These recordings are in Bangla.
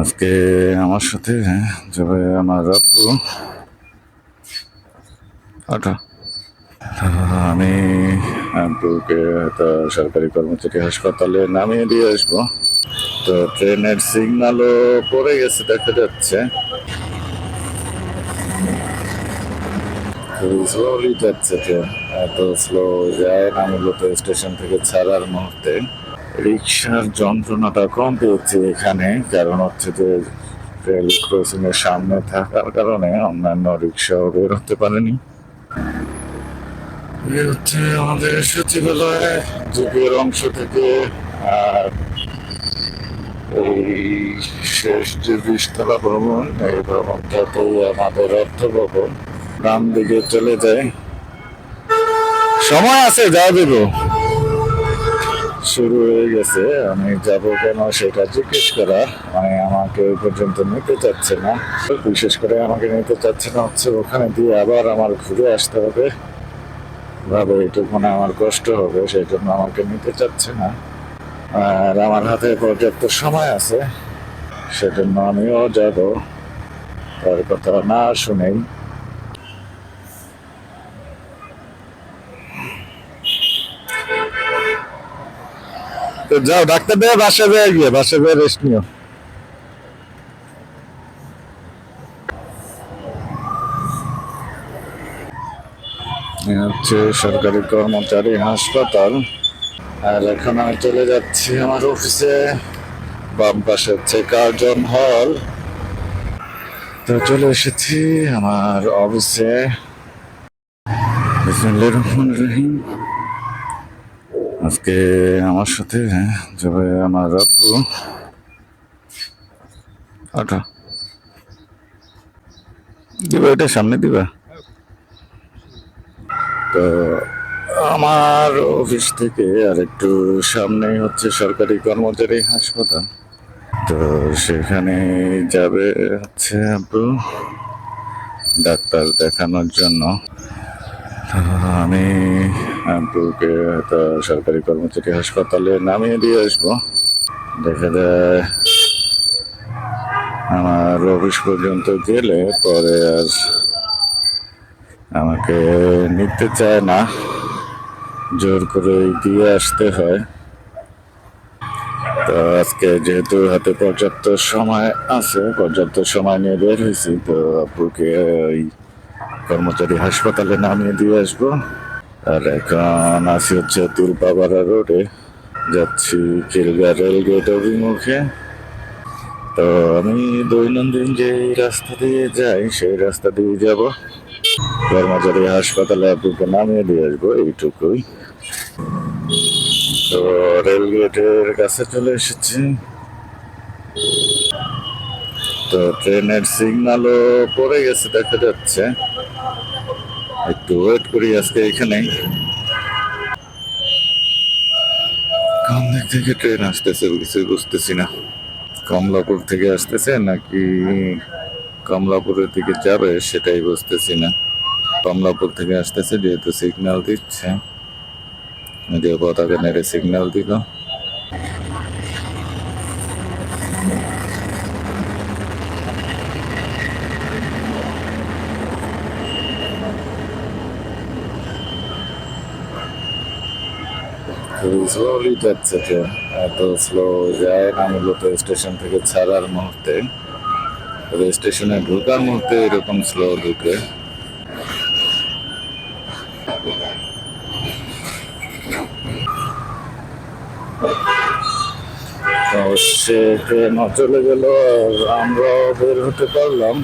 আজকে আমার সাথে যাবে আমার আব্বু আটা আমি আব্বুকে তো সরকারি কর্মচারী হাসপাতালে নামিয়ে দিয়ে আসব। তো ট্রেনের সিগন্যালও পড়ে গেছে, দেখা যাচ্ছে। স্লোলি যাচ্ছে এত স্লো যায় না, মূলত স্টেশন থেকে ছাড়ার মুহূর্তে। রিক্সার যন্ত্রণাটা কম পেয়েছি এখানে, কারণ হচ্ছে যে রেল ক্রসিং এর সামনে থাকার কারণে অন্যান্য রিক্সাও বের হতে পারেনি। এই হচ্ছে আমাদের সচিবালয় যুগের অংশ থেকে, আর এই শেষ যে বিশতলা ভবন এই ভবনটাতেই আমাদের অর্থ ভবন ডান দিকে চলে যায়। সময় আছে যা দেবো। শুরু হয়ে গেছে। আমি যাব কেন সেটা জিজ্ঞেস করা। মানে আমাকে ওই পর্যন্ত নিতে চাচ্ছে না। বিশেষ করে আমাকে নিতে চাচ্ছে না, হচ্ছে ওখানে দিয়ে আবার আমার ঘুরে আসতে হবে। ভাবে এটুকুনে আমার কষ্ট হবে সেই জন্য আমাকে নিতে চাচ্ছে না। আর আমার হাতে পর্যাপ্ত সময় আছে, সেজন্য আমিও যাব। তার কথা না শুনেই তো যাও, ডাক্তার দেয় বাসা যায় গিয়ে, বাসা যায় রেস্ট নিও। হচ্ছে সরকারি কর্মচারী হাসপাতাল। আর এখন আমি চলে যাচ্ছি আমার অফিসে বাম পাশে হচ্ছে কার্জন হল। তো চলে এসেছি আমার অফিসে রহিম। আজকে আমার সাথে যাবে আমার আব্বু। আটা। দিবা, এটা সামনে দিবা? তো আমার অফিস থেকে আর একটু সামনেই হচ্ছে সরকারি কর্মচারী হাসপাতাল। তো সেখানে যাবে হচ্ছে ডাক্তার দেখানোর জন্য। আমি আব্বুকে তো সরকারি কর্মচারী হাসপাতালে নামিয়ে দিয়ে আসব। দেখা যায় আমার অফিস পর্যন্ত গেলে পরে আর আমাকে নিতে চায় না। জোর করে দিয়ে আসতে হয়। তো আজকে যেহেতু হাতে পর্যাপ্ত সময় আছে, পর্যাপ্ত সময় নিয়ে বের হয়েছি, তো আব্বুকে ওই কর্মচারী হাসপাতালে নামিয়ে দিয়ে আসব। আর এখন আসি হচ্ছে তুলপাবাড়া রোডে। যাচ্ছি চিলগা রেলগেট অভিমুখে। তো আমি দৈনন্দিন যে রাস্তা দিয়ে যাই, সেই রাস্তা দিয়ে যাব। কর্মচারী হাসপাতালে আব্বুকে নামিয়ে দিয়ে আসব, এইটুকুই। তো রেলগেটের কাছে চলে এসেছি। তো ট্রেনের সিগন্যালও পড়ে গেছে, দেখা যাচ্ছে। একটু ওয়েট করি আজকে এখানেই কোন দিক থেকে ট্রেন আসতেছে কিছুই বুঝতেছি না। কমলাপুর থেকে আসতেছে নাকি কমলাপুরের দিকে যাবে সেটাই বুঝতেছি না। কমলাপুর থেকে আসতেছে যেহেতু সিগন্যাল দিচ্ছে। যে পতাকা নেড়ে সিগন্যাল দিল। স্লোলি যাচ্ছে ট্রেন এত স্লো যায় না, মূলত স্টেশন থেকে ছাড়ার মুহূর্তে। স্টেশনে ঢোকার মুহূর্তে এরকম স্লো ঢুকে। সে ট্রেনও চলে গেল, আর আমরাও বের হতে পারলাম।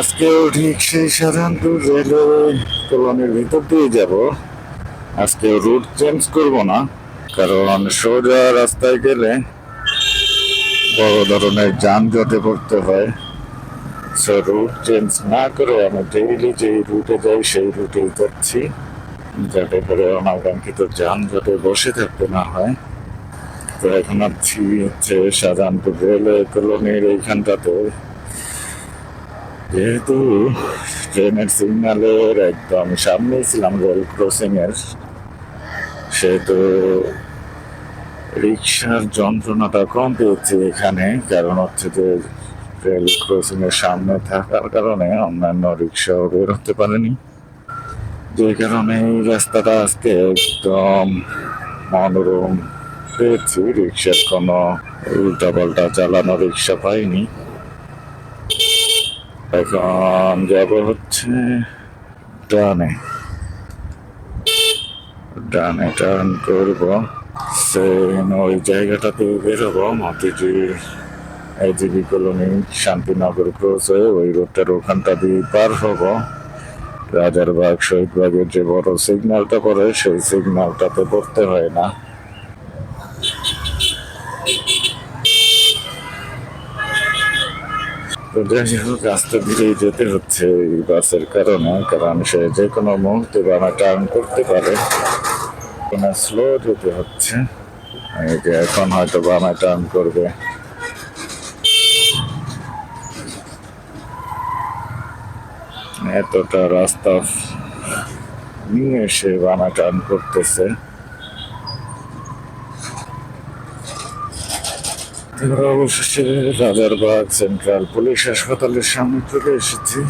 আজকেও ঠিক সেই সাধারণত রেলওয়ে কলোনির ভিতর দিয়ে যাব। আজকে রুট চেঞ্জ করব না, কারণ সোজা রাস্তায় গেলে বড় ধরনের যানজটে পড়তে হয়। সো রুট চেঞ্জ না করে আমি ডেইলি যে রুটে যাই, সেই রুটেই যাচ্ছি। যাতে করে অনাকাঙ্ক্ষিত যানজটে বসে থাকতে না হয়। তো এখন আছি হচ্ছে শাহজাহানপুর রেলওয়ে কলোনির এইখানটাতে। যেহেতু ট্রেনের সিগন্যালের একদম সামনেই ছিলাম রেল ক্রসিং এর সেহেতু রিক্সার যন্ত্রণাটা কম পেয়েছি এখানে, কারণ হচ্ছে যে রেল ক্রসিং এর সামনে থাকার কারণে অন্যান্য রিক্সাও বের হতে পারেনি। যে কারণে এই রাস্তাটা আজকে একদম মনোরম পেয়েছি, রিক্সার কোনো উল্টা পাল্টা চালানো রিক্সা পাইনি। এখন যাব হচ্ছে ডানে। ডানে টার্ন করব। সেন ওই জায়গাটাতে বেরোবো মতিঝি এজিবি কলোনি, শান্তিনগর ক্রস হয়ে ওই রোডটার ওখানটা দিয়ে পার হব। রাজারবাগ শহীদবাগের যে বড় সিগন্যালটা পড়ে, সেই সিগন্যালটাতে পড়তে হয় না। তো যাই হোক আস্তে ধীরেই যেতে হচ্ছে এই বাসের কারণে, কারণ সে যে কোনো মুহূর্তে বামে টার্ন করতে পারে। কোনো স্লো যেতে হচ্ছে। এখন হয়তো বামে টার্ন করবে। এতটা রাস্তা নিয়ে এসে বামে টার্ন করতেছে। অবশেষে রাজারবাগ সেন্ট্রাল পুলিশ হাসপাতালের সামনে চলে এসেছি।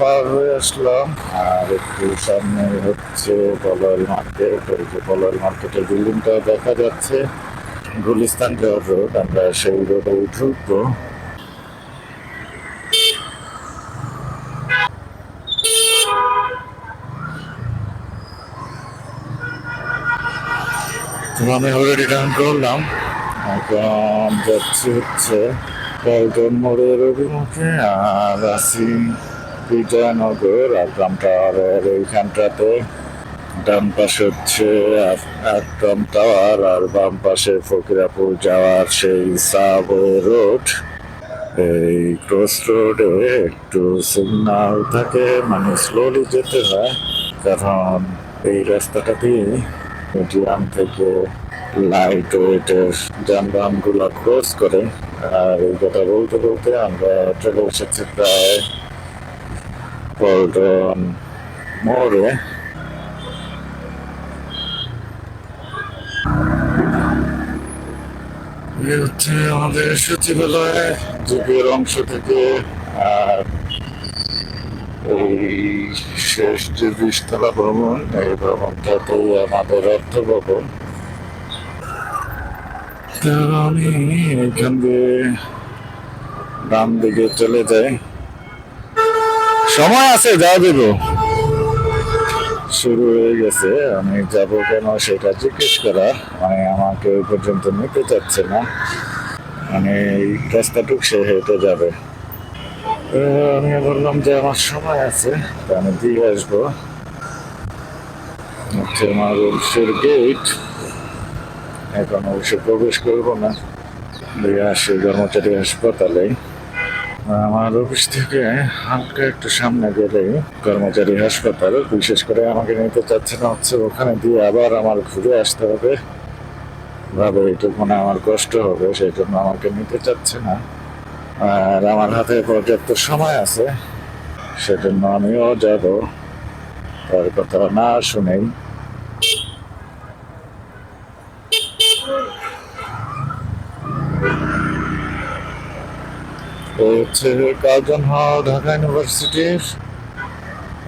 পার হয়ে আসলাম। আর একটু সামনে হচ্ছে মার্কেট দেখা যাচ্ছে। আমরা সেই রোডে আমি অলরেডি ডান করলাম। এখন যাচ্ছি হচ্ছে পল্টন মোড়ের অভিমুখে আর আছি বিজয়নগর আগ্রাম টাওয়ারের ওইখানটাতে ডান পাশে হচ্ছে একদম টাওয়ার আর বাম পাশে ফকিরাপুর যাওয়ার সেই সাবওয়ে রোড। এই ক্রস রোডে একটু সিগনাল থাকে মানে স্লোলি যেতে হয়, কারণ এই রাস্তাটা দিয়ে মিডিয়াম থেকে লাইট ওয়েটের যানবাহনগুলা ক্রস করে আর এই কথা বলতে বলতে আমরা চলে এসেছি প্রায় পল্টন মোড়ে হচ্ছে আমাদের সচিবালয় যুগের অংশ থেকে আর এই শেষ যে বিশতলা ভবন এই ভবনটাতেই আমাদের অর্থ ভবন তো আমি এখান দিয়ে ডান দিকে চলে যাই সময় আছে, যা দেব। শুরু হয়ে গেছে, আমি যাব কেন সেটা জিজ্ঞেস করা। মানে আমাকে ওই পর্যন্ত নিতে চাচ্ছে না। মানে এই রাস্তাটুক সে হেঁটে যাবে। আমি বললাম যে আমার সময় আছে, তো আমি দিয়ে আসব। হচ্ছে আমার গেট এখন অবশ্য প্রবেশ করব না। আসি কর্মচারী হাসপাতালে। আমার অফিস থেকে হালকা একটু সামনে গেলে কর্মচারী হাসপাতাল। বিশেষ করে আমাকে নিতে চাচ্ছে না, হচ্ছে ওখানে দিয়ে আবার আমার ঘুরে আসতে হবে। ভাবে এইটুকুনে আমার কষ্ট হবে সেই জন্য আমাকে নিতে চাচ্ছে না। আর আমার হাতে পর্যাপ্ত সময় আছে, সেজন্য আমিও যাব। তার কথা না শুনেই হচ্ছে কার্জন হল ঢাকা ইউনিভার্সিটির,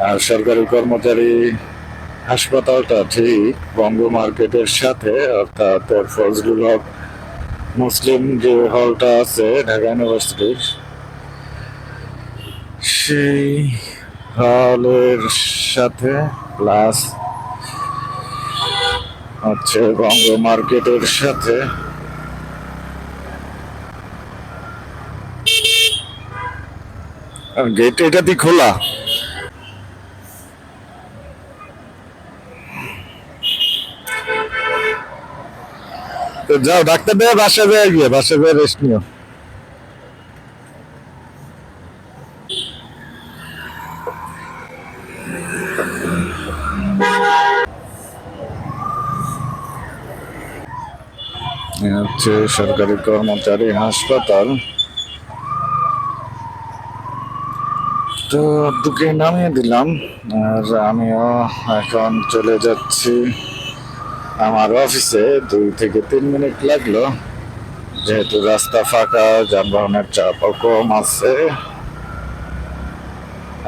আর সরকারি কর্মচারী হাসপাতালটা ঠিক বঙ্গ মার্কেটের সাথে, অর্থাৎ ফজলুল হক মুসলিম যে হলটা আছে ঢাকা ইউনিভার্সিটির, সেই হলের সাথে প্লাস হচ্ছে বঙ্গ মার্কেটের সাথে গেট এটা দিয়ে খোলা? তো যাও, ডাক্তার দেয় বাসা যায় গিয়ে, বাসা যায় রেস্ট নিও। হচ্ছে সরকারি কর্মচারী হাসপাতাল। তো দুকে নামিয়ে দিলাম, আর আমিও এখন চলে যাচ্ছি। আমার অফিসে দুই থেকে তিন মিনিট লাগল। যেহেতু রাস্তা ফাঁকা, যানবাহনের চাপও কম আছে।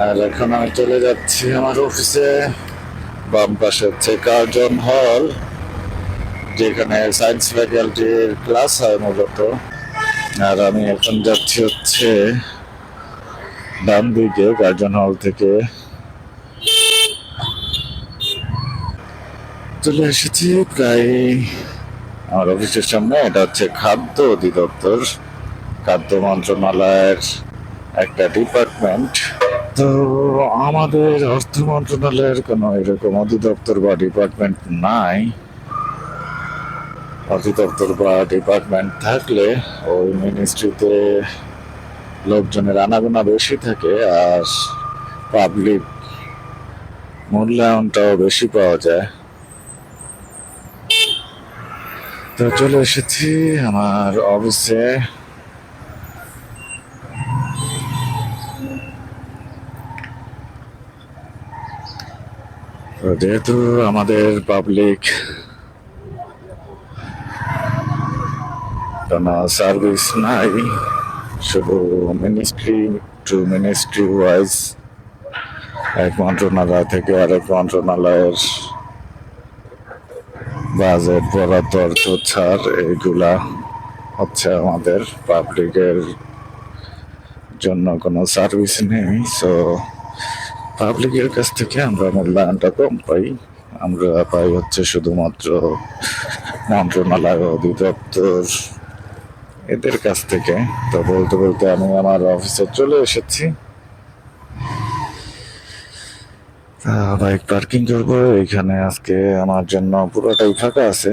আর এখন আমি চলে যাচ্ছি আমার অফিসে। বাম পাশে হচ্ছে কার্জন হল, যেখানে সায়েন্স ফ্যাকাল্টির ক্লাস হয় মূলত। আর আমি এখন যাচ্ছি হচ্ছে ডান দিকে গার্জন হল থেকে চলে এসেছি প্রায় আমার অফিসের সামনে। এটা হচ্ছে খাদ্য অধিদপ্তর, খাদ্য মন্ত্রণালয়ের একটা ডিপার্টমেন্ট। তো আমাদের অর্থ মন্ত্রণালয়ের কোনো এরকম অধিদপ্তর বা ডিপার্টমেন্ট নাই। অধিদপ্তর বা ডিপার্টমেন্ট থাকলে ওই মিনিস্ট্রিতে লোকজনের আনাগোনা বেশি থাকে আর পাবলিক মূল্যায়নটাও বেশি পাওয়া যায়। তো চলে এসেছি আমার অফিসে যেহেতু আমাদের পাবলিক কোনো সার্ভিস নাই শুধু মিনিস্ট্রি টু মিনিস্ট্রি ওয়াইজ এক মন্ত্রণালয় থেকে আরেক মন্ত্রণালয়ের বাজেট বরাদ্দ অর্থ ছাড় এইগুলা হচ্ছে আমাদের পাবলিকের জন্য কোনো সার্ভিস নেই। সো পাবলিকের কাছ থেকে আমরা মূল্যায়নটা কম পাই। আমরা পাই হচ্ছে শুধুমাত্র মন্ত্রণালয় অধিদপ্তর এদের কাছ থেকে। তো বলতে বলতে আমি আমার অফিসে চলে এসেছি। বাইক পার্কিং করব এখানে আজকে আমার জন্য পুরোটাই ফাঁকা আছে।